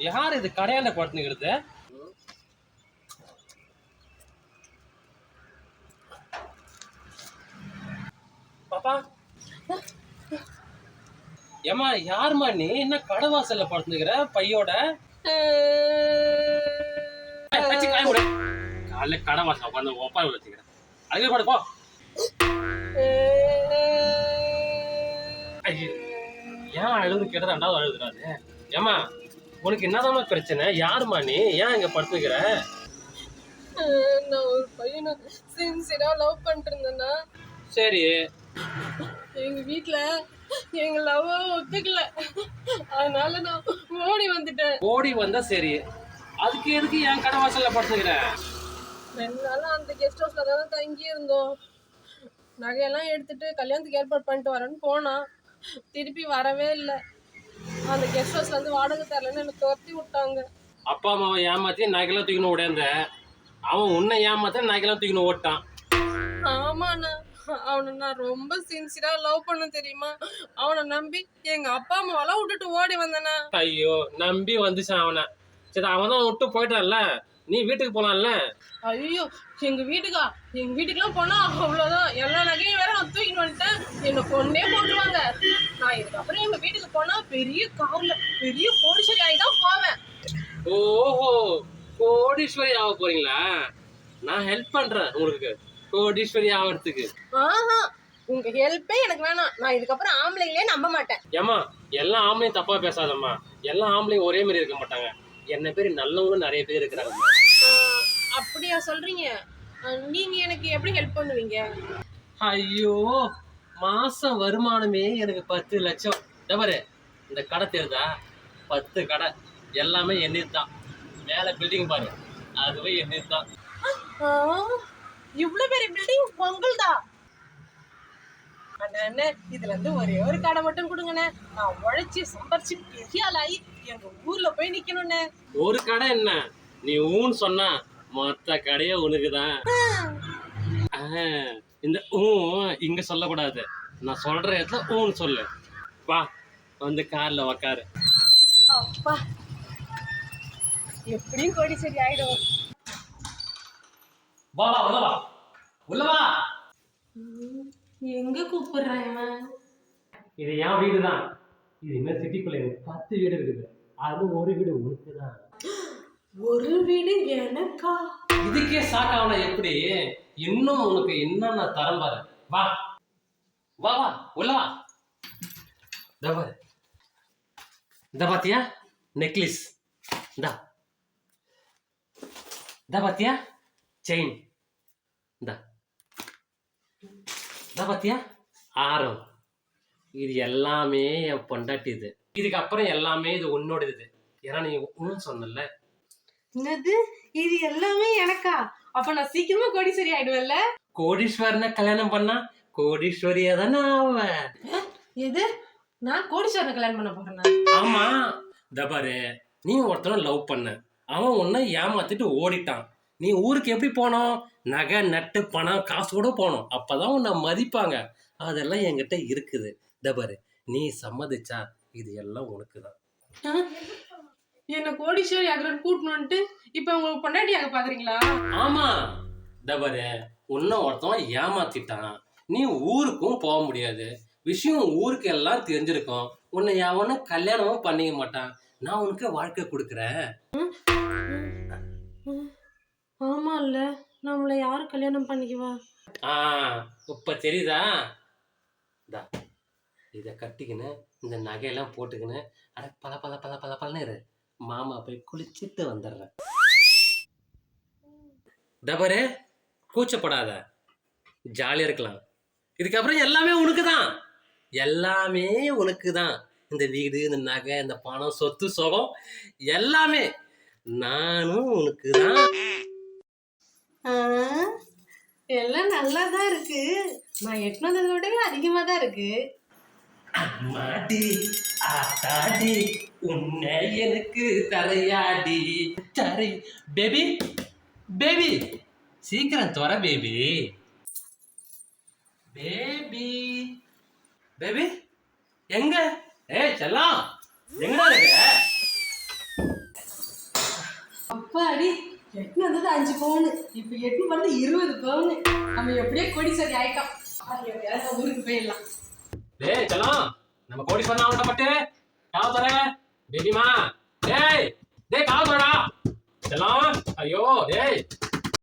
யார் இது கடையாண்ட படுத்துங்கிறது பாப்பா. ஏமா யாரும்மா நீ? என்ன கடை வாசல்ல படுத்துக்கிற பையோட காலைல கடை வாசல் உட்காந்து ஒப்பா வச்சுக்கிறேன் அதுவே படு போ. ஏன் அழுது கேட்ட ரெண்டாவது அழுதுறாரு ஏமா உனக்கு என்னதாம்மா பிரச்சனை? யாரும்மா நீ? ஏன் இங்க படுத்துக்கிற நான் ஒரு பையனை சின்சியரா லவ் பண்ணிட்டு இருந்தேன்னா சரி. எங்க வீட்ல எங்க லவ் ஒத்துக்கல. அதனால நான் ஓடி வந்துட்டேன். ஓடி வந்தா சரி. அதுக்கு எதுக்கு என் கடை வாசல்ல படுத்துக்கிற ரெண்டு நாளா அந்த கெஸ்ட் ஹவுஸ்ல தானே தங்கி இருந்தோம். நகையெல்லாம் எடுத்துட்டு கல்யாணத்துக்கு ஏற்பாடு பண்ணிட்டு வரேன்னு போனான். திருப்பி வரவே இல்லை. அந்த கெஸ்ட் ஹவுஸ்ல இருந்து வாடகை தரலன்னு எனக்கு துரத்தி விட்டாங்க. அப்பா அம்மாவை ஏமாத்தி நகைலாம் தூக்கின்னு ஓடியாந்த. அவன் உன்னை ஏமாத்த நகைலாம் தூக்கின்னு ஓட்டான். ஆமாண்ணா. அவனை நான் ரொம்ப சின்சியரா லவ் பண்ண தெரியுமா? அவனை நம்பி எங்க அப்பா அம்மாவெல்லாம் விட்டுட்டு ஓடி வந்தேனா ஐயோ நம்பி வந்துச்சான் அவனை. சரி அவன் தான் விட்டு போயிட்டான்ல. நீ வீட்டுக்கு போலாம்ல? ஐயோ எங்க வீட்டுக்கா? எங்க வீட்டுக்குலாம் போனா அவ்வளவுதான். எல்லா நகையும் வேற நான் தூக்கிட்டு வந்துட்டேன். என்னை கொண்டே போட்டுருவாங்க. நான் இதுக்கப்புறம் போனா பெரிய கார்ல பெரிய கோடிசரி ஆகி தான் போவேன். ஓஹோ கோடீஸ்வரி ஆக போறீங்களா? நான் ஹெல்ப் பண்றேன் உங்களுக்கு. கோடீஸ்வரி ஆகிறதுக்கு ஆஹா உங்க ஹெல்ப்பே எனக்கு வேணாம். நான் இதுக்கப்புறம் ஆம்பளைங்களே நம்ப மாட்டேன். ஏமா எல்லா ஆம்பளையும் தப்பா பேசாதம்மா. எல்லா ஆம்பளையும் ஒரே மாதிரி இருக்க மாட்டாங்க. என்ன பேர் நல்லவங்களும் நிறைய பேர் இருக்கிறாங்க அப்படியா சொல்றீங்க? நீங்க எனக்கு எப்படி ஹெல்ப் பண்ணுவீங்க? ஐயோ மாசம் வருமானமே எனக்கு பத்து லட்சம். டபரு இந்த கடை தெரியுதா? பத்து கடை. எல்லாமே எண்ணெய் தான். மேலே பில்டிங் பாரு. அதுவே எண்ணெய் தான். ஆஹ், இவ்வளவு பெரிய பில்டிங் உங்களுதா? அண்ணா அண்ணே, இதுல இருந்து ஒரே ஒரு கடை மட்டும் கொடுங்கண்ணே. நான் உழைச்சி சம்பாரிச்சு பெரிய ஆளாகி எங்க ஊர்ல போய் நிக்கணும்ண்ணே. ஒரு கடை என்ன? நீ ஊன்னு சொன்னா மொத்த கடையே உனக்கு தான் இந்த ஊ இங்க சொல்லக்கூடாது. நான் சொல்ற இடத்துல ஊன்னு சொல்லு. வா வந்து கார்ல உக்காரு. அப்பா எப்படியும் கோடி சரி ஆயிடும். வா வா உள்ள வா. உள்ள வா. எங்க கூப்பிடுறான் இவன்? இது என் வீடு தான் இது இன்னும் சிட்டிக்குள்ள எனக்கு பத்து வீடு இருக்குது. அது ஒரு வீடு உனக்கு தான் ஒரு வீடு எனக்கா? இதுக்கே சாக்காவல எப்படி? இன்னும் உனக்கு என்னென்ன தரம் பாரு. வா. வா வா உள்ள வா. இதோ இந்த பாத்தியா நெக்லஸ் இந்தா இந்த பாத்தியா செயின் இந்தா இந்த பாத்தியா ஆரம் இது எல்லாமே என் பொண்டாட்டி இது. இதுக்கப்புறம் எல்லாமே இது உன்னோடது ஏன்னா நீ உன்னு சொன்னல என்னது? இது எல்லாமே எனக்கா? அப்ப நான் சீக்கிரமா கோடி சரி ஆயிடுவேன்ல? கோடீஸ்வரனை கல்யாணம் பண்ணா கோடீஸ்வரியா தானே அவன் எது? நான் கோடீஸ்வரனை கல்யாணம் பண்ண போறேன் ஆமா. இந்த பாரு நீ ஒருத்தனை லவ் பண்ண. அவன் உன்னை ஏமாத்திட்டு ஓடிட்டான். நீ ஊருக்கு எப்படி போனோம்? நகை நட்டு பணம் காசோட போனோம். அப்பதான் உன்னை மதிப்பாங்க. அதெல்லாம் என்கிட்ட இருக்குது. இந்த பாரு நீ சம்மதிச்சா இது எல்லாம் உனக்கு தான் என்ன கோடீஸ்வரி ஆகிறன்னு கூட்டணும்ட்டு இப்ப உங்களுக்கு பொண்டாட்டியாக பாக்குறீங்களா? ஆமா. இந்த பாரு உன்னை ஒருத்தன் ஏமாத்திட்டான். நீ ஊருக்கும் போக முடியாது. விஷயம் ஊருக்கு எல்லாம் தெரிஞ்சிருக்கும். உன்னை எவனும் கல்யாணமும் பண்ணிக்க மாட்டான். நான் உனக்கு வாழ்க்கை கொடுக்குறேன். ஆமா இல்ல நம்மள யாரு கல்யாணம் பண்ணிக்குவா? ஆ இப்ப தெரியுதா? இந்தா இதை கட்டிக்கின்னு இந்த நகையெல்லாம் போட்டுக்கின்னு அட பல பல பல பல பலன்னு இரு. மாமா போய் குளிச்சிட்டு வந்துடுறேன். டபரே கூச்சப்படாத. ஜாலியா இருக்கலாம். இதுக்கப்புறம் எல்லாமே உனக்கு தான் எல்லாமே உனக்கு தான் இந்த வீடு இந்த நகை இந்த பணம் சொத்து சுகம் எல்லாமே நானும் உனக்கு தான் எல்லாம் நல்லா தான் இருக்கு. நான் எட்டுனதை விடவே அதிகமா தான் இருக்கு. மாடி ஆத்தாடி உன்னை எனக்கு தரையாடி. தரை பேபி பேபி சீக்கிரம் துற பேபி பேபி பேபி எங்க? ஏய் செல்லாம் எங்கடா இருக்க? அப்பாடி எட்டு வந்தது அஞ்சு பவுனு. இப்ப எட்டு வந்து இருபது பவுனு. நம்ம எப்படியே கொடி சரி ஆயிட்டோம் ஊருக்கு போயிடலாம். டேய் செல்லாம் நம்ம கோடீஸ்வரன் ஆகட்ட மட்டும் காவல் தர பேபிமா ஏய் டேய் காவல் தரடா செல்லாம் ஐயோ டேய்.